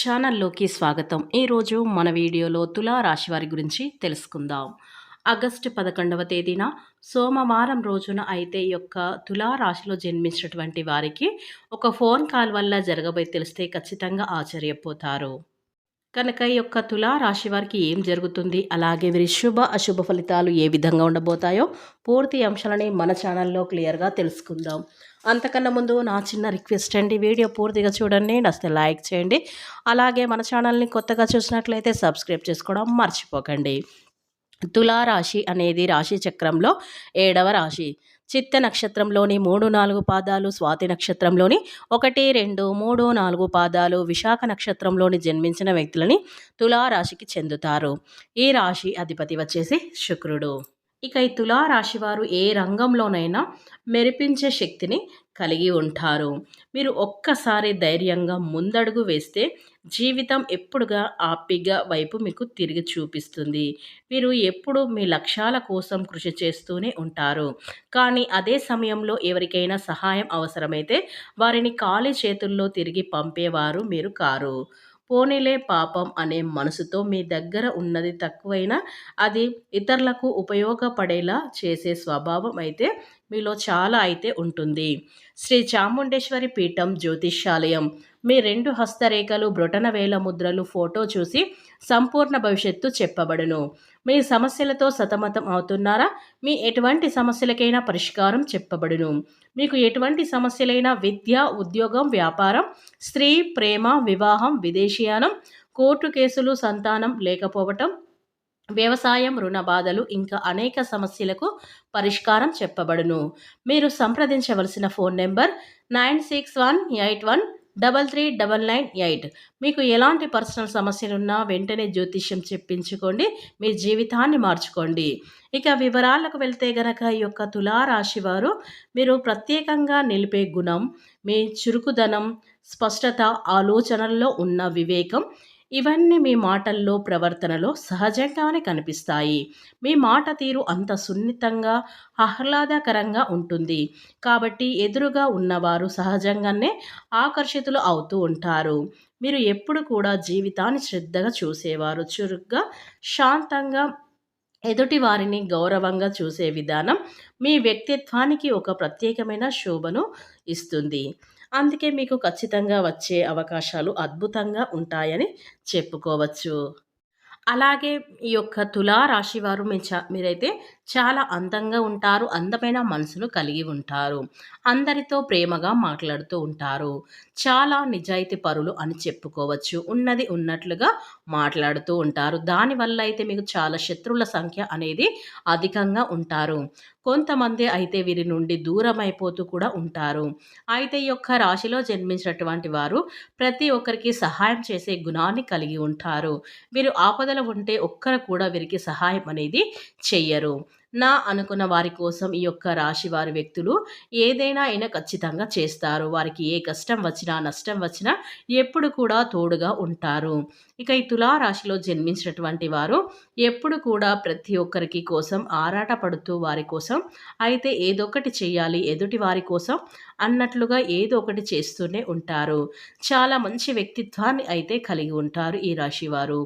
ఛానల్లోకి స్వాగతం. ఈరోజు మన వీడియోలో తులా రాశి వారి గురించి తెలుసుకుందాం. ఆగస్టు పదకొండవ తేదీన సోమవారం రోజున అయితే ఈ యొక్క తులా రాశిలో జన్మించినటువంటి వారికి ఒక ఫోన్ కాల్ వల్ల జరగబోయి తెలిస్తే ఖచ్చితంగా ఆశ్చర్యపోతారు. కనుక ఈ యొక్క తులా రాశి వారికి ఏం జరుగుతుంది? అలాగే వీరి శుభ అశుభ ఫలితాలు ఏ విధంగా ఉండబోతాయో పూర్తి అంశాలని మన ఛానల్లో క్లియర్గా తెలుసుకుందాం. అంతకన్నా ముందు నా చిన్న రిక్వెస్ట్ అండి వీడియో పూర్తిగా చూడండి నచ్చితే లైక్ చేయండి. అలాగే మన ఛానల్ని కొత్తగా చూసినట్లయితే సబ్స్క్రైబ్ చేసుకోవడం మర్చిపోకండి. తులారాశి అనేది రాశి చక్రంలో ఏడవ రాశి. చిత్త నక్షత్రంలోని మూడు నాలుగు పాదాలు స్వాతి నక్షత్రంలోని ఒకటి రెండు మూడు నాలుగు పాదాలు విశాఖ నక్షత్రంలోని జన్మించిన వ్యక్తులని తులారాశికి చెందుతారు. ఈ రాశి అధిపతి వచ్చేసి శుక్రుడు. ఇక ఈ తులారాశి వారు ఏ రంగంలోనైనా మెరిపించే శక్తిని కలిగి ఉంటారు. మీరు ఒక్కసారి ధైర్యంగా ముందడుగు వేస్తే జీవితం ఎప్పుడుగా ఆపిగా వైపు మీకు తిరిగి చూపిస్తుంది. మీరు ఎప్పుడు మీ లక్ష్యాల కోసం కృషి చేస్తూనే ఉంటారు. కానీ అదే సమయంలో ఎవరికైనా సహాయం అవసరమైతే వారిని ఖాళీ చేతుల్లో తిరిగి పంపేవారు మీరు కారు. పోనీలే పాపం అనే మనసుతో మీ దగ్గర ఉన్నది తక్కువైనా అది ఇతరులకు ఉపయోగపడేలా చేసే స్వభావం అయితే మీలో చాలా అయితే ఉంటుంది. శ్రీ చాముండేశ్వరి పీఠం జ్యోతిష్యాలయం. మీ రెండు హస్తరేఖలు బ్రొటన వేల ముద్రలు ఫోటో చూసి సంపూర్ణ భవిష్యత్తు చెప్పబడును. మీ సమస్యలతో సతమతం అవుతున్నారా? మీ ఎటువంటి సమస్యలకైనా పరిష్కారం చెప్పబడును. మీకు ఎటువంటి సమస్యలైనా విద్య ఉద్యోగం వ్యాపారం స్త్రీ ప్రేమ వివాహం విదేశీయానం కోర్టు కేసులు సంతానం లేకపోవటం వ్యవసాయం రుణ బాధలు ఇంకా అనేక సమస్యలకు పరిష్కారం చెప్పబడును. మీరు సంప్రదించవలసిన phone number nine six one eight one double three double nine eight. మీకు ఎలాంటి పర్సనల్ సమస్యలున్నా వెంటనే జ్యోతిష్యం చెప్పించుకోండి మీ జీవితాన్ని మార్చుకోండి. ఇక వివరాలకు వెళ్తే గనక ఈ యొక్క తులారాశి వారు మీరు ప్రత్యేకంగా నిలిపే గుణం మీ చురుకుదనం స్పష్టత ఆలోచనల్లో ఉన్న వివేకం ఇవన్నీ మీ మాటల్లో ప్రవర్తనలో సహజంగానే కనిపిస్తాయి. మీ మాట తీరు అంత సున్నితంగా ఆహ్లాదకరంగా ఉంటుంది. కాబట్టి ఎదురుగా ఉన్నవారు సహజంగానే ఆకర్షితులు అవుతూ ఉంటారు. మీరు ఎప్పుడు కూడా జీవితాన్ని శ్రద్ధగా చూసేవారు. చురుగ్గా శాంతంగా ఎదుటి వారిని గౌరవంగా చూసే విధానం మీ వ్యక్తిత్వానికి ఒక ప్రత్యేకమైన శోభను ఇస్తుంది. అందుకే మీకు ఖచ్చితంగా వచ్చే అవకాశాలు అద్భుతంగా ఉంటాయని చెప్పుకోవచ్చు. అలాగే ఈ యొక్క తులా రాశి వారు మీ చా మీరైతే చాలా అందంగా ఉంటారు అందమైన మనసును కలిగి ఉంటారు అందరితో ప్రేమగా మాట్లాడుతూ ఉంటారు చాలా నిజాయితీ పరులు అని చెప్పుకోవచ్చు ఉన్నది ఉన్నట్లుగా మాట్లాడుతూ ఉంటారు దానివల్ల అయితే మీకు చాలా శత్రువుల సంఖ్య అనేది అధికంగా ఉంటారు. కొంతమంది అయితే వీరి నుండి దూరం అయిపోతూ కూడా ఉంటారు. అయితే ఈ యొక్క రాశిలో జన్మించినటువంటి వారు ప్రతి ఒక్కరికి సహాయం చేసే గుణాన్ని కలిగి ఉంటారు. వీరు ఆపదలు ఉంటే ఒక్కరు కూడా వీరికి సహాయం అనేది చెయ్యరు. నా అనుకున్న వారి కోసం ఈ యొక్క రాశి వారి వ్యక్తులు ఏదైనా అయినా ఖచ్చితంగా చేస్తారు. వారికి ఏ కష్టం వచ్చినా నష్టం వచ్చినా ఎప్పుడు కూడా తోడుగా ఉంటారు. ఇక ఈ తులారాశిలో జన్మించినటువంటి వారు ఎప్పుడు కూడా ప్రతి ఒక్కరికి కోసం ఆరాట పడుతూ వారి కోసం అయితే ఏదొకటి చేయాలి ఎదుటి వారి కోసం అన్నట్లుగా ఏదో ఒకటి చేస్తూనే ఉంటారు. చాలా మంచి వ్యక్తిత్వాన్ని అయితే కలిగి ఉంటారు ఈ రాశి వారు.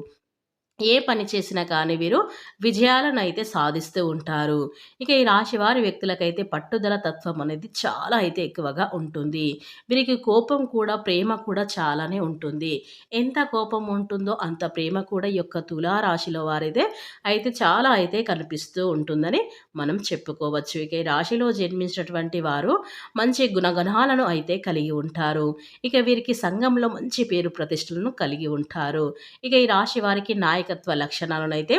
ఏ పని చేసినా కానీ వీరు విజయాలను అయితే సాధిస్తూ ఉంటారు. ఇక ఈ రాశి వారి వ్యక్తులకైతే పట్టుదల తత్వం అనేది చాలా అయితే ఎక్కువగా ఉంటుంది. వీరికి కోపం కూడా ప్రేమ కూడా చాలానే ఉంటుంది. ఎంత కోపం ఉంటుందో అంత ప్రేమ కూడా ఈ యొక్క తులారాశిలో వారైతే అయితే చాలా అయితే కనిపిస్తూ ఉంటుందని మనం చెప్పుకోవచ్చు. ఇక ఈ రాశిలో జన్మించినటువంటి వారు మంచి గుణగణాలను అయితే కలిగి ఉంటారు. ఇక వీరికి సంఘంలో మంచి పేరు ప్రతిష్టలను కలిగి ఉంటారు. ఇక ఈ రాశి వారికి నాయక నాయకత్వ లక్షణాలను అయితే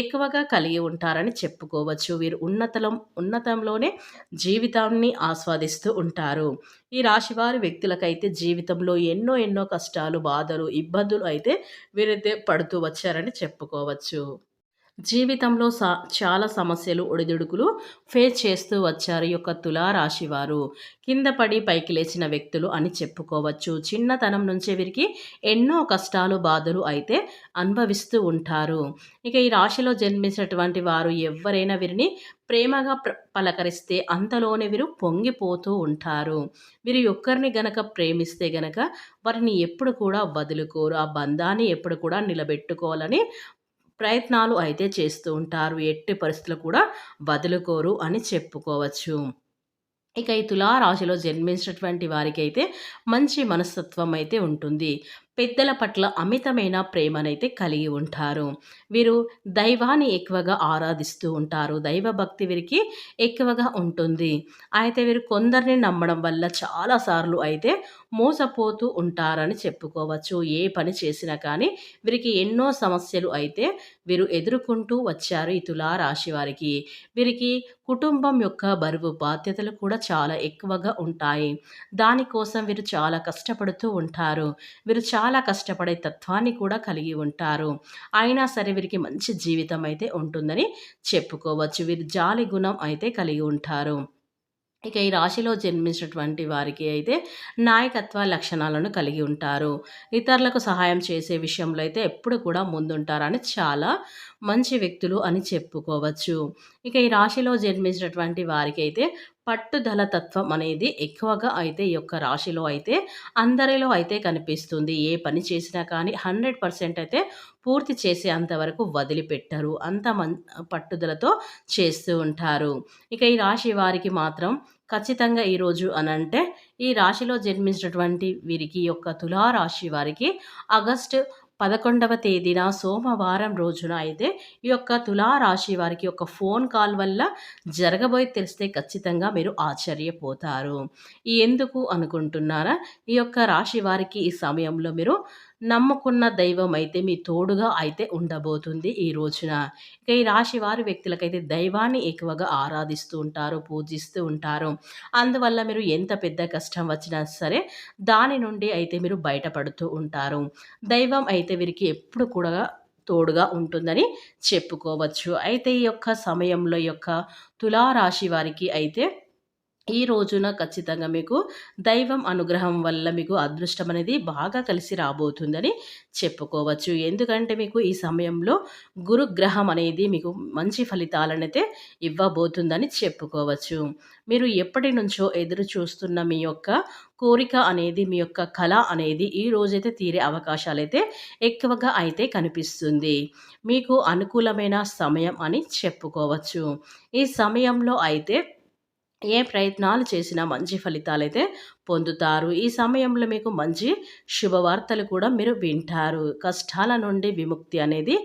ఎక్కువగా కలిగి ఉంటారని చెప్పుకోవచ్చు. వీరు ఉన్నతలం ఉన్నతంలోనే జీవితాన్ని ఆస్వాదిస్తూ ఉంటారు. ఈ రాశివారి వ్యక్తులకైతే జీవితంలో ఎన్నో ఎన్నో కష్టాలు బాధలు ఇబ్బందులు అయితే వీరైతే పడుతూ వచ్చారని చెప్పుకోవచ్చు. జీవితంలో సా చాలా సమస్యలు ఒడిదుడుకులు ఫేస్ చేస్తూ వచ్చారు యొక్క తులారాశి వారు కింద పడి పైకి లేచిన వ్యక్తులు అని చెప్పుకోవచ్చు. చిన్నతనం నుంచే వీరికి ఎన్నో కష్టాలు బాధలు అయితే అనుభవిస్తూ ఉంటారు. ఇక ఈ రాశిలో జన్మించినటువంటి వారు ఎవరైనా వీరిని ప్రేమగా పలకరిస్తే అంతలోనే వీరు పొంగిపోతూ ఉంటారు. వీరు ఒక్కరిని గనక ప్రేమిస్తే గనక వారిని ఎప్పుడు కూడా వదులుకోరు. ఆ బంధాన్ని ఎప్పుడు కూడా నిలబెట్టుకోవాలని ప్రయత్నాలు అయితే చేస్తూ ఉంటారు. ఎట్టి పరిస్థితులు కూడా వదులుకోరు అని చెప్పుకోవచ్చు. ఇక ఈ తులారాశిలో జన్మించినటువంటి వారికి అయితే మంచి మనస్తత్వం అయితే ఉంటుంది. పెద్దల పట్ల అమితమైన ప్రేమనైతే కలిగి ఉంటారు. వీరు దైవాన్ని ఎక్కువగా ఆరాధిస్తూ ఉంటారు. దైవ భక్తి వీరికి ఎక్కువగా ఉంటుంది. అయితే వీరు కొందరిని నమ్మడం వల్ల చాలాసార్లు అయితే మోసపోతూ ఉంటారని చెప్పుకోవచ్చు. ఏ పని చేసినా కానీ వీరికి ఎన్నో సమస్యలు అయితే వీరు ఎదుర్కొంటూ వచ్చారు ఈ తులారాశి వారికి. వీరికి కుటుంబం యొక్క బరువు బాధ్యతలు కూడా చాలా ఎక్కువగా ఉంటాయి. దానికోసం వీరు చాలా కష్టపడుతూ ఉంటారు. వీరు చాలా చాలా కష్టపడే తత్వాన్ని కూడా కలిగి ఉంటారు. అయినా సరే వీరికి మంచి జీవితం అయితే ఉంటుందని చెప్పుకోవచ్చు. వీరు జాలి గుణం అయితే కలిగి ఉంటారు. ఇక ఈ రాశిలో జన్మించినటువంటి వారికి అయితే నాయకత్వ లక్షణాలను కలిగి ఉంటారు. ఇతరులకు సహాయం చేసే విషయంలో అయితే ఎప్పుడు కూడా ముందుంటారని చాలా మంచి వ్యక్తులు అని చెప్పుకోవచ్చు. ఇక ఈ రాశిలో జన్మించినటువంటి వారికి అయితే పట్టుదల తత్వం అనేది ఎక్కువగా అయితే ఈ యొక్క రాశిలో అయితే అందరిలో అయితే కనిపిస్తుంది. ఏ పని చేసినా కానీ హండ్రెడ్ పర్సెంట్ అయితే పూర్తి చేసే అంతవరకు వదిలిపెట్టరు. అంత మన్ పట్టుదలతో చేస్తూ ఉంటారు. ఇక ఈ రాశి వారికి మాత్రం ఖచ్చితంగా ఈరోజు అనంటే ఈ రాశిలో జన్మించినటువంటి వీరికి యొక్క తులారాశి వారికి ఆగస్టు పదకొండవ తేదీన సోమవారం రోజున అయితే ఈ యొక్క తులారాశి వారికి ఒక ఫోన్ కాల్ వల్ల జరగబోయి తెలిస్తే ఖచ్చితంగా మీరు ఆశ్చర్యపోతారు. ఎందుకు అనుకుంటున్నారా? ఈ యొక్క రాశి వారికి ఈ సమయంలో మీరు నమ్ముకున్న దైవం అయితే మీ తోడుగా అయితే ఉండబోతుంది ఈ రోజున. ఇక ఈ రాశి వారి వ్యక్తులకైతే దైవాన్ని ఎక్కువగా ఆరాధిస్తూ ఉంటారు పూజిస్తూ ఉంటారు. అందువల్ల మీరు ఎంత పెద్ద కష్టం వచ్చినా సరే దాని నుండి అయితే మీరు బయటపడుతూ ఉంటారు. దైవం అయితే వీరికి ఎప్పుడు కూడా తోడుగా ఉంటుందని చెప్పుకోవచ్చు. అయితే ఈ యొక్క సమయంలో యొక్క తులారాశి వారికి అయితే ఈ రోజున ఖచ్చితంగా మీకు దైవం అనుగ్రహం వల్ల మీకు అదృష్టం అనేది బాగా కలిసి రాబోతుందని చెప్పుకోవచ్చు. ఎందుకంటే మీకు ఈ సమయంలో గురుగ్రహం అనేది మీకు మంచి ఫలితాలనైతే ఇవ్వబోతుందని చెప్పుకోవచ్చు. మీరు ఎప్పటి నుంచో ఎదురు చూస్తున్న మీ యొక్క కోరిక అనేది మీ యొక్క కళ అనేది ఈ రోజైతే తీరే అవకాశాలైతే ఎక్కువగా అయితే కనిపిస్తుంది. మీకు అనుకూలమైన సమయం అని చెప్పుకోవచ్చు. ఈ సమయంలో అయితే ఏ ప్రయత్నాలు చేసినా మంచి ఫలితాలు అయితే పొందుతారు. ఈ సమయంలో మీకు మంచి శుభవార్తలు కూడా మీరు వింటారు. కష్టాల నుండి విముక్తి అనేది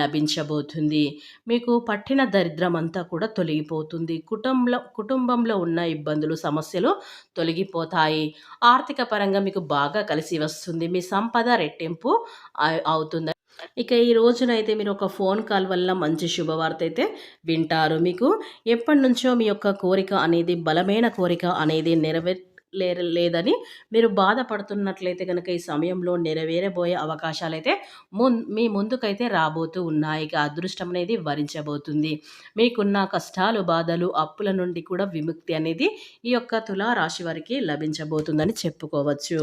లభించబోతుంది. మీకు పట్టిన దరిద్రం అంతా కూడా తొలగిపోతుంది. కుటుంబంలో కుటుంబంలో ఉన్న ఇబ్బందులు సమస్యలు తొలగిపోతాయి. ఆర్థిక పరంగా మీకు బాగా కలిసి వస్తుంది. మీ సంపద రెట్టింపు అవుతుంది. ఇక ఈ రోజునైతే మీరు ఒక ఫోన్ కాల్ వల్ల మంచి శుభవార్త అయితే వింటారు. మీకు ఎప్పటి నుంచో మీ యొక్క కోరిక అనేది బలమైన కోరిక అనేది లే లేదని మీరు బాధపడుతున్నట్లయితే కనుక ఈ సమయంలో నెరవేరబోయే అవకాశాలు అయితే మున్ మీ ముందుకైతే రాబోతూ ఉన్నాయి. ఇక అదృష్టం అనేది వరించబోతుంది. మీకున్న కష్టాలు బాధలు అప్పుల నుండి కూడా విముక్తి అనేది ఈ యొక్క తులారాశి వారికి లభించబోతుందని చెప్పుకోవచ్చు.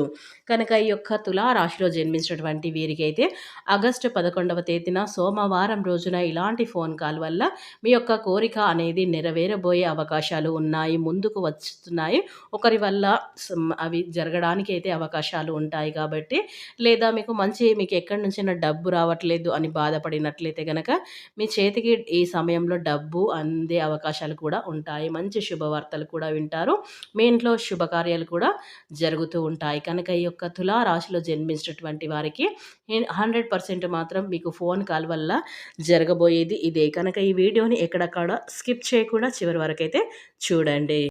కనుక ఈ యొక్క తులారాశిలో జన్మించినటువంటి వీరికైతే ఆగస్టు పదకొండవ తేదీన సోమవారం రోజున ఇలాంటి ఫోన్ కాల్ వల్ల మీ యొక్క కోరిక అనేది నెరవేరబోయే అవకాశాలు ఉన్నాయి ముందుకు వస్తున్నాయి ఒకరి వల్ల అవి జరగడానికి అయితే అవకాశాలు ఉంటాయి కాబట్టి లేదా మీకు మంచి మీకు ఎక్కడి నుంచైనా డబ్బు రావట్లేదు అని బాధపడినట్లయితే కనుక మీ చేతికి ఈ సమయంలో డబ్బు అందే అవకాశాలు కూడా ఉంటాయి. మంచి శుభవార్తలు కూడా వింటారు. మీ ఇంట్లో శుభకార్యాలు కూడా జరుగుతూ ఉంటాయి. కనుక ఈ యొక్క తులారాశిలో జన్మించినటువంటి వారికి హండ్రెడ్ పర్సెంట్ మాత్రం మీకు ఫోన్ కాల్ వల్ల జరగబోయేది ఇదే. కనుక ఈ వీడియోని ఎక్కడక్కడ స్కిప్ చేయకుండా చివరి వరకు అయితే చూడండి.